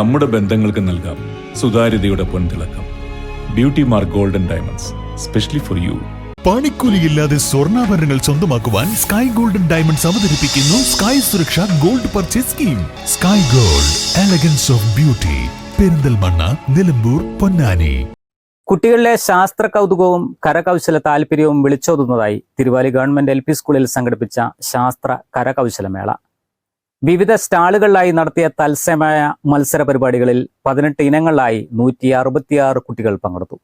നമ്മുടെ ബന്ധങ്ങൾക്ക് നൽകാം സുതാര്യതയുടെ പൊൻതിളക്കം. Beauty Mark Golden Diamonds specially for you പണിക്കൂലിയില്ലാതെ സ്വർണാഭരണങ്ങൾ സ്വന്തമാക്കുവാൻ സ്കൈ ഗോൾഡൻ ഡയമണ്ട്സ് അവതരിപ്പിക്കുന്നു Sky Suraksha gold purchase scheme Sky Gold Elegance of Beauty Perinthalmanna Nilambur Ponnani. കുട്ടികളിലെ ശാസ്ത്ര കൗതുകവും കരകൗശല താല്പര്യവും വിളിച്ചോതുന്നതായി തിരുവാലി ഗവൺമെന്റ് എൽ പി സ്കൂളിൽ സംഘടിപ്പിച്ച ശാസ്ത്ര കരകൗശലമേള വിവിധ സ്റ്റാളുകളിലായി നടത്തിയ തത്സമയ മത്സര പരിപാടികളിൽ പതിനെട്ട് ഇനങ്ങളിലായി നൂറ്റി കുട്ടികൾ പങ്കെടുത്തു.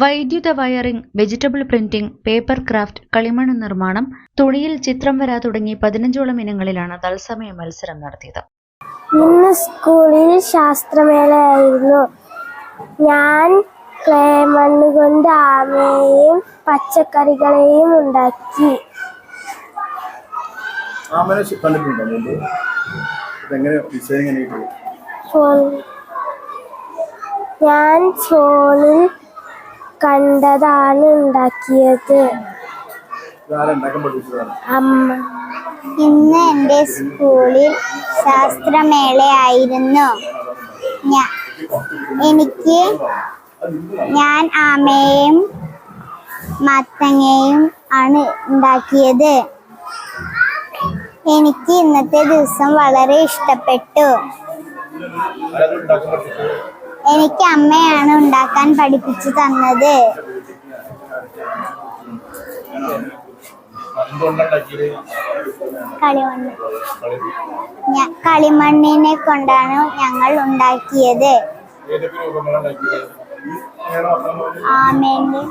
വൈദ്യുത wiring vegetable printing paper craft കളിമണ് നിർമ്മാണം തുണിയിൽ ചിത്രം വര തുടങ്ങി പതിനഞ്ചോളം ഇനങ്ങളിലാണ് തത്സമയ മത്സരം നടത്തിയത്. ഇന്ന് സ്കൂളിൽ ശാസ്ത്രമേളയായിരുന്നു. ഞാൻ ക്ലേ മണ്ണ് കൊണ്ട് ആമയെയും പച്ചക്കറികളെയും ഉണ്ടാക്കി. ഞാൻ ഫോണിൽ കണ്ടതാണ് ഉണ്ടാക്കിയത്. അമ്മ. ഇന്ന് എന്റെ സ്കൂളിൽ ശാസ്ത്രമേളയായിരുന്നു. എനിക്ക് ഞാൻ ആമയും മത്തങ്ങയും ആണ് ഉണ്ടാക്കിയത്. എനിക്ക് ഇന്നത്തെ ദിവസം വളരെ ഇഷ്ടപ്പെട്ടു. എനിക്ക് അമ്മയാണ് ഉണ്ടാക്കാൻ പഠിപ്പിച്ചു തന്നത്. കളിമണ്ണ്. കളിമണ്ണിനെ കൊണ്ടാണ് ഞങ്ങൾ ഉണ്ടാക്കിയത്? ആമേന്റെ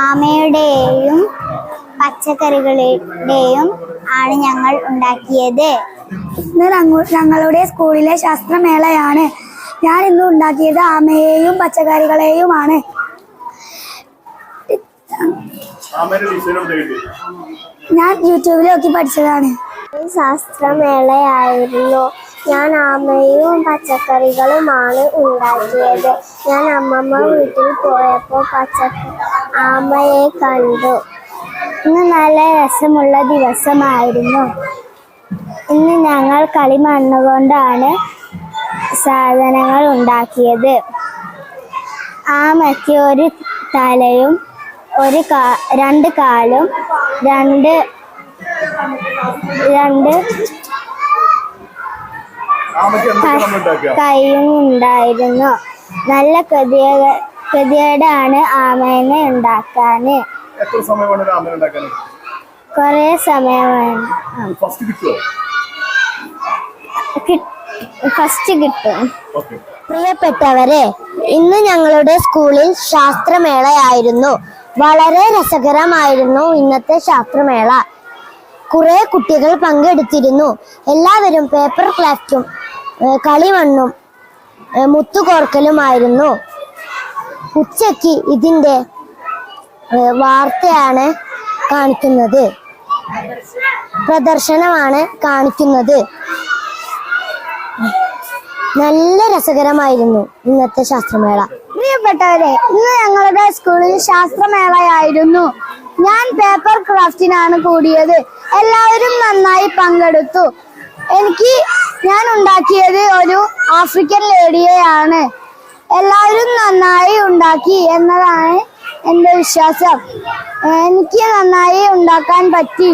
ആമയുടെയും പച്ചക്കറികളുടെയും ആണ് ഞങ്ങൾ ഉണ്ടാക്കിയത്. ഇന്ന് ഞങ്ങളുടെ സ്കൂളിലെ ശാസ്ത്രമേളയാണ് ഞാൻ ഇന്ന് ഉണ്ടാക്കിയത് ആമയെയും പച്ചക്കറികളെയുമാണ്. ഞാൻ യൂട്യൂബിൽ നോക്കി പഠിച്ചതാണ്. ശാസ്ത്രമേളയായിരുന്നു. ഞാൻ ആമയും പച്ചക്കറികളുമാണ് ഉണ്ടാക്കിയത്. ഞാൻ അമ്മമ്മ വീട്ടിൽ പോയപ്പോൾ പച്ച ആമയെ കണ്ടു. ഇന്ന് നല്ല രസമുള്ള ദിവസമായിരുന്നു. ഇന്ന് ഞങ്ങൾ കളി കൊണ്ടാണ് സാധനങ്ങൾ ഉണ്ടാക്കിയത് ആമയ്ക്ക് ഒരു തലയും ഒരു കാ രണ്ട് കാലും രണ്ട് രണ്ട് കൈയും ഉണ്ടായിരുന്നു. നല്ല കൃതിയ കൃതിയോടാണ് ആമേനെ ഉണ്ടാക്കാന്. എത്ര സമയമാണ് കിട്ടും കുറേ സമയം ഫസ്റ്റ് കിട്ടും. പ്രിയപ്പെട്ടവരെ ഇന്ന് ഞങ്ങളുടെ സ്കൂളിൽ ശാസ്ത്രമേളയായിരുന്നു. വളരെ രസകരമായിരുന്നു ഇന്നത്തെ ശാസ്ത്രമേള. കുറെ കുട്ടികൾ പങ്കെടുത്തിരുന്നു. എല്ലാവരും പേപ്പർ ക്രാഫ്റ്റും കളിമണ്ണും മുത്തുകോർക്കലുമായിരുന്നു. ഉച്ചയ്ക്ക് ഇതിന്റെ വാർത്തയാണ് കാണിക്കുന്നത്. പ്രദർശനമാണ് കാണിക്കുന്നത്. നല്ല രസകരമായിരുന്നു ഇന്നത്തെ ശാസ്ത്രമേള. പ്രിയപ്പെട്ടവരെ ഇന്ന് ഞങ്ങളുടെ സ്കൂളിൽ ശാസ്ത്രമേളയായിരുന്നു. ഞാൻ പേപ്പർ ക്രാഫ്റ്റിനാണ് കൂടിയത്. എല്ലാവരും നന്നായി പങ്കെടുത്തു. എനിക്ക് ഞാൻ ഉണ്ടാക്കിയത് ഒരു ആഫ്രിക്കൻ ലേഡിയെയാണ് എല്ലാവരും നന്നായി ഉണ്ടാക്കി എന്നതാണ് എന്റെ വിശ്വാസം. എനിക്ക് നന്നായി ഉണ്ടാക്കാൻ പറ്റി.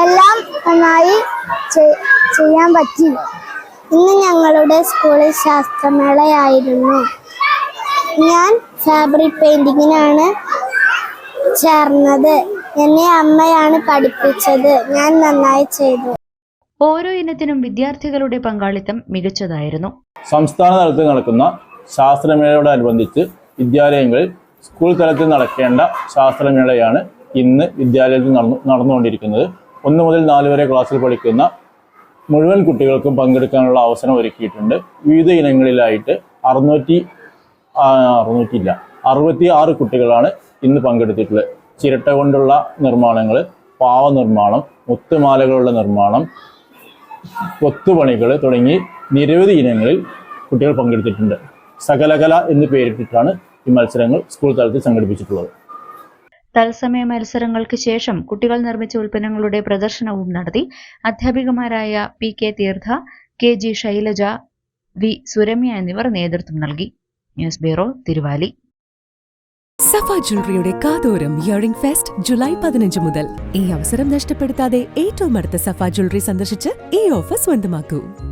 എല്ലാം നന്നായി ചെയ്യാൻ പറ്റി. ഇന്ന് ഞങ്ങളുടെ സ്കൂളിൽ ശാസ്ത്രമേളയായിരുന്നു. ഞാൻ ഫാബ്രിക് പെയിന്റിങ്ങിനാണ് ചേർന്നത്. എന്നെ അമ്മയാണ് പഠിപ്പിച്ചത്. ഞാൻ നന്നായി ചെയ്തു. ഓരോ ഇനത്തിനും വിദ്യാർത്ഥികളുടെ പങ്കാളിത്തം മികച്ചതായിരുന്നു. സംസ്ഥാന തലത്തിൽ നടക്കുന്ന ശാസ്ത്രമേളയോടനുബന്ധിച്ച് വിദ്യാലയങ്ങളിൽ സ്കൂൾ തലത്തിൽ നടക്കേണ്ട ശാസ്ത്രമേളയാണ് ഇന്ന് വിദ്യാലയത്തിൽ നടന്നു നടന്നുകൊണ്ടിരിക്കുന്നത്. ഒന്ന് മുതൽ നാല് വരെ ക്ലാസ്സിൽ പഠിക്കുന്ന മുഴുവൻ കുട്ടികൾക്കും പങ്കെടുക്കാനുള്ള അവസരം ഒരുക്കിയിട്ടുണ്ട്. വിവിധ ഇനങ്ങളിലായിട്ട് അറുന്നൂറ്റി അറുന്നൂറ്റിയില്ല അറുപത്തി ആറ് കുട്ടികളാണ് ഇന്ന് പങ്കെടുത്തിട്ടുള്ളത്. ചിരട്ട കൊണ്ടുള്ള നിർമ്മാണങ്ങൾ പാവ നിർമ്മാണം മുത്തുമാലകളുടെ നിർമ്മാണം കൊത്തുപണികൾ തുടങ്ങി നിരവധി ഇനങ്ങളിൽ കുട്ടികൾ പങ്കെടുത്തിട്ടുണ്ട്. സകലകല എന്ന് പേരിട്ടിട്ടാണ് ഈ മത്സരങ്ങൾ സ്കൂൾ തലത്തിൽ സംഘടിപ്പിച്ചിട്ടുള്ളത്. തത്സമയ മത്സരങ്ങൾക്ക് ശേഷം കുട്ടികൾ നിർമ്മിച്ച ഉൽപ്പന്നങ്ങളുടെ പ്രദർശനവും നടത്തി. അധ്യാപികമാരായ P K Theertha K G Shailaja V Suramya എന്നിവർ നേതൃത്വം നൽകി. News bureau Thiruvali. സഫ ജ്വല്ലറിയുടെ കാതോരം ഇയറിംഗ് ഫെസ്റ്റ് ജൂലൈ പതിനഞ്ച് മുതൽ. ഈ അവസരം നഷ്ടപ്പെടുത്താതെ ഏറ്റവും അടുത്ത സഫ ജ്വല്ലറി സന്ദർശിച്ച് ഈ ഓഫർ സ്വന്തമാക്കൂ.